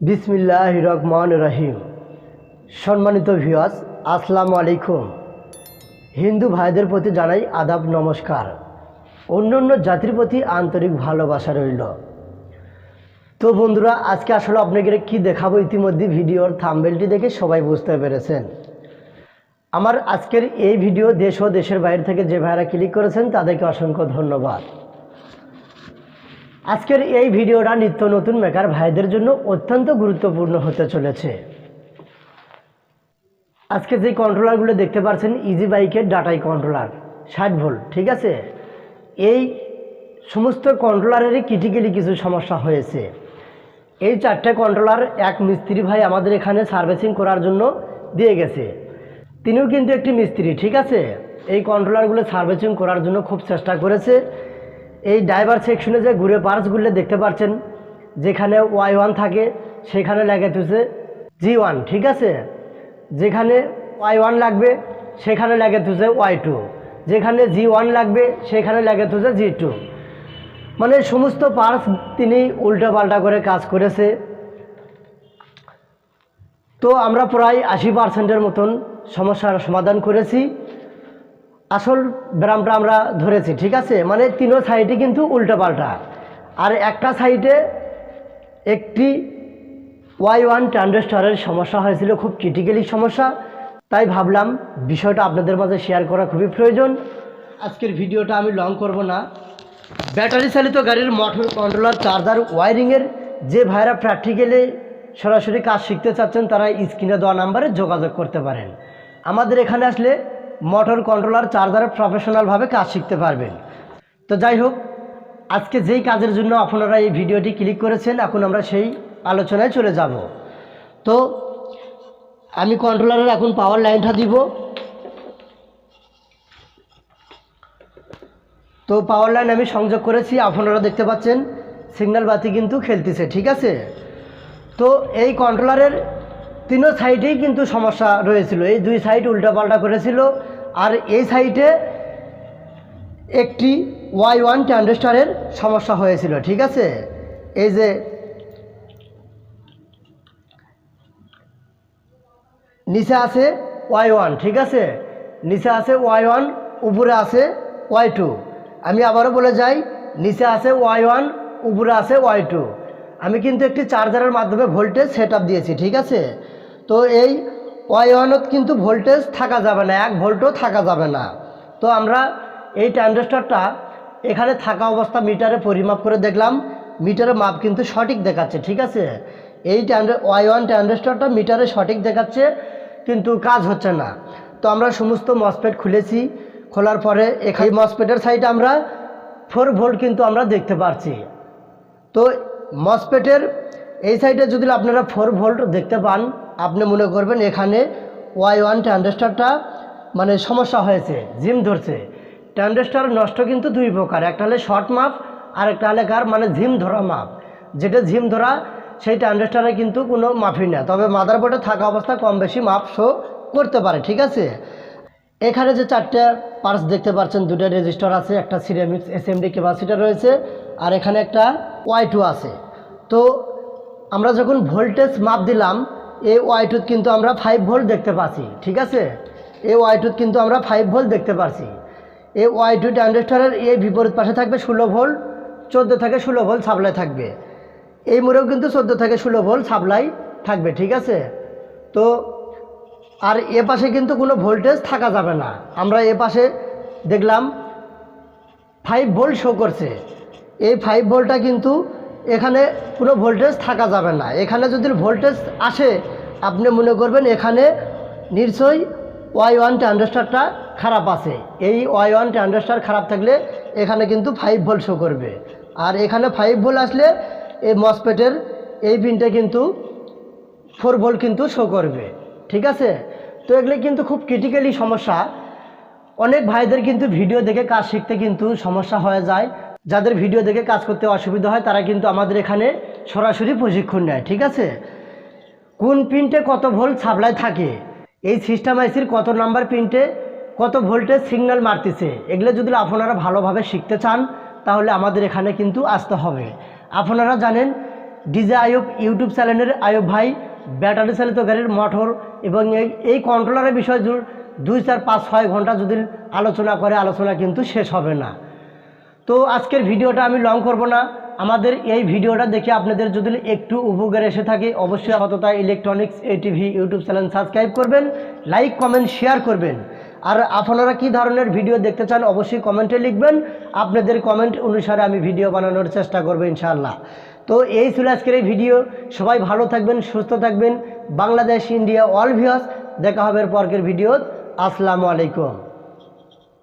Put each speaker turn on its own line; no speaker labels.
বিসমিল্লাহ রহমান রহিম। সম্মানিত ভিওয়াস আসসালামু আলাইকুম। হিন্দু ভাইদের প্রতি জানাই আদাব, নমস্কার। অন্য অন্য জাতির প্রতি আন্তরিক ভালোবাসা রইল। তো বন্ধুরা, আজকে আসলে আপনাদের কি দেখাবো ইতিমধ্যে ভিডিওর থাম্বেলটি দেখে সবাই বুঝতে পেরেছেন। আমার আজকের এই ভিডিও দেশ ও দেশের বাইরে থেকে যে ভাইরা ক্লিক করেছেন, তাদেরকে অসংখ্য ধন্যবাদ। আজকের এই ভিডিওটা নিত্য নতুন মেকার ভাইদের জন্য অত্যন্ত গুরুত্বপূর্ণ হতে চলেছে। আজকে যে কন্ট্রোলারগুলো দেখতে পাচ্ছেন ইজি বাইকের ডাটাই কন্ট্রোলার, ষাট ভোল্ট, ঠিক আছে? এই সমস্ত কন্ট্রোলারেরই ক্রিটিক্যালি কিছু সমস্যা হয়েছে। এই চারটে কন্ট্রোলার এক মিস্ত্রি ভাই আমাদের এখানে সার্ভিসিং করার জন্য দিয়ে গেছে। তিনিও কিন্তু একটি মিস্ত্রি, ঠিক আছে? এই কন্ট্রোলারগুলো সার্ভিসিং করার জন্য খুব চেষ্টা করেছে। এই ড্রাইভার সেকশনে যে ঘুরে পার্টসগুলো দেখতে পাচ্ছেন, যেখানে ওয়াই ওয়ান থাকে, সেখানে লাগাতেছে জি ওয়ান ঠিক আছে? যেখানে ওয়াই ওয়ান লাগবে, সেখানে লাগাতেছে ওয়াই টু যেখানে জি ওয়ান লাগবে, সেখানে লাগাতেছে জি টু মানে সমস্ত পার্টস তিনি উল্টো পাল্টা করে কাজ করেছে। তো আমরা প্রায় আশি পার্সেন্টের মতন সমস্যার সমাধান করেছি। আসল ব্রামটা আমরা ধরেছি, ঠিক আছে? মানে তিনো সাইডে কিন্তু উল্টো পাল্টা আর একটা সাইডে একটি ওয়াই ওয়ান ট্রান্ডেস্টারের সমস্যা হয়েছিল, খুব ক্রিটিক্যালি সমস্যা। তাই ভাবলাম বিষয়টা আপনাদের মাঝে শেয়ার করা খুবই প্রয়োজন। আজকের ভিডিওটা আমি লং করব না। ব্যাটারি চালিত গাড়ির মোটর কন্ট্রোলার চার্জার ওয়ারিংয়ের যে ভাইরা প্র্যাকটিক্যালি সরাসরি কাজ শিখতে চাচ্ছেন, তারা স্ক্রিনে দেওয়া নাম্বারে যোগাযোগ করতে পারেন। আমাদের এখানে আসলে মোটর কন্ট্রোলার চার্জার প্রফেশনালভাবে কাজ শিখতে পারবেন। তো যাই হোক, আজকে যেই কাজের জন্য আপনারা এই ভিডিওটি ক্লিক করেছেন, এখন আমরা সেই আলোচনায় চলে যাব। তো আমি কন্ট্রোলারের এখন পাওয়ার লাইনটা দিব। তো পাওয়ার লাইন আমি সংযোগ করেছি, আপনারা দেখতে পাচ্ছেন সিগন্যাল বাতি কিন্তু খেলতেছে, ঠিক আছে? তো এই কন্ট্রোলারের তিনও সাইডেই কিন্তু সমস্যা রয়েছিল। এই দুই সাইড উল্টাপাল্টা করেছিল। আর এই সাইডে একটি ওয়াই ওয়ান ট্যান্ডেস্টারের সমস্যা হয়েছিল, ঠিক আছে? এই যে নিচে আছে ওয়াই ওয়ান, ঠিক আছে? নিচে আছে ওয়াই ওয়ান, উপরে আছে ওয়াই টু। আমি আবারও বলে যাই, নিচে আছে ওয়াই ওয়ান, উপরে আছে ওয়াই টু। আমি কিন্তু একটি চার্জারের মাধ্যমে ভোল্টেজ সেট দিয়েছি, ঠিক আছে? তো এই ওয়াই ওয়ানত কিন্তু ভোল্টেজ থাকা যাবে না, এক ভোল্টও থাকা যাবে না। তো আমরা এই ট্রানজিস্টরটা এখানে থাকা অবস্থা মিটারে পরিমাপ করে দেখলাম মিটারের মাপ কিন্তু সঠিক দেখাচ্ছে, ঠিক আছে? এই ওয়াই ওয়ান ট্রানজিস্টরটা মিটারে সঠিক দেখাচ্ছে, কিন্তু কাজ হচ্ছে না। তো আমরা সমস্ত মসপেট খুলেছি, খোলার পরে এই মসপেটের সাইডে আমরা ফোর ভোল্ট কিন্তু আমরা দেখতে পারছি। তো মসপেটের এই সাইডে যদি আপনারা ফোর ভোল্ট দেখতে পান, আপনি মনে করবেন এখানে ওয়াই ওয়ান ট্রানজিস্টরটা মানে সমস্যা হয়েছে, জিম ধরছে। ট্রানজিস্টর নষ্ট কিন্তু দুই প্রকার, একটা হলে শর্ট মাপ, আর একটা হলে কার মানে ঝিম ধরা মাপ। যেটা ঝিম ধরা, সেই ট্রানজিস্টারে কিন্তু কোনো মাফি না। তবে মাদারবোর্ডে থাকা অবস্থা কম বেশি মাপ শো করতে পারে, ঠিক আছে? এখানে যে চারটে পার্স দেখতে পাচ্ছেন, দুটো রেজিস্টার আছে, একটা সিরামিক্স এসএমডি ক্যাপাসিটার রয়েছে, আর এখানে একটা ওয়াই টু আছে। তো আমরা যখন ভোল্টেজ মাপ দিলাম, এই ওয়াই টুত কিন্তু আমরা ফাইভ ভোল্ট দেখতে পাচ্ছি, ঠিক আছে? এই ওয়াই টুত কিন্তু আমরা ফাইভ ভোল্ট দেখতে পাচ্ছি। এই ওয়াই টু ট্রানজিস্টারের এই বিপরীত পাশে থাকবে ষোলো ভোল্ট চোদ্দ থেকে ষোলো ভোল্ট সাপ্লাই থাকবে। এই মোড়েও কিন্তু চোদ্দ থেকে ষোলো ভোল্ট সাপ্লাই থাকবে, ঠিক আছে? তো আর এ পাশে কিন্তু কোনো ভোল্টেজ থাকা যাবে না। আমরা এ পাশে দেখলাম ফাইভ ভোল্ট শো করছে। এই ফাইভ ভোল্টটা কিন্তু এখানে কোনো ভোল্টেজ থাকা যাবে না। এখানে যদি ভোল্টেজ আসে, আপনি মনে করবেন এখানে নিশ্চয়ই ওয়াই ওয়ান ট্রানজিস্টারটা খারাপ আছে। এই ওয়াই ওয়ান ট্রানজিস্টার খারাপ থাকলে এখানে কিন্তু ফাইভ ভোল্ট শো করবে। আর এখানে ফাইভ ভোল্ট আসলে এই মসপেটের এই পিনটা কিন্তু ফোর ভোল্ট কিন্তু শো করবে। ঠিক আছে? তো এগুলো কিন্তু খুব ক্রিটিক্যালি সমস্যা। অনেক ভাইদের কিন্তু ভিডিও দেখে কাজ শিখতে কিন্তু সমস্যা হয়ে যায়। যাদের ভিডিও দেখে কাজ করতে অসুবিধা হয়, তারা কিন্তু আমাদের এখানে সরাসরি প্রশিক্ষণ নেয়, ঠিক আছে? কোন পিনটে কত ভোল্ট সাপ্লাই থাকে? এই সিস্টেম আইসির কত নাম্বার পিনটে কত ভোল্টেজ সিগন্যাল মারতেছে? এগুলো যদি আপনারা ভালোভাবে শিখতে চান, তাহলে আমাদের এখানে কিন্তু আসতে হবে। আপনারা জানেন ডিজে আয়ুব ইউটিউব চ্যানেলের আয়ুব ভাই ব্যাটারি চালিত গাড়ির মোটর এবং এই কন্ট্রোলারের বিষয় দুই, চার, পাঁচ, ছয় ঘণ্টা যদি আলোচনা করে, আলোচনা কিন্তু শেষ হবে না। তো আজকের ভিডিওটা আমি লং করব না। আমাদের এই ভিডিওটা দেখে আপনাদের যদি একটু উপকার এসে থাকে, অবশ্যই Satata electronics ATV YouTube channel subscribe করবেন লাইক কমেন্ট শেয়ার করবেন। আর আপনারা কি ধরনের ভিডিও দেখতে চান, অবশ্যই কমেন্টে লিখবেন। আপনাদের কমেন্ট অনুসারে আমি ভিডিও বানানোর চেষ্টা করব ইনশাআল্লাহ। তো এই ছিল আজকের এই ভিডিও। সবাই ভালো থাকবেন, সুস্থ থাকবেন। বাংলাদেশ ইন্ডিয়া অল ভিউয়ার্স দেখা হবে পরকের ভিডিও আসসালামু আলাইকুম।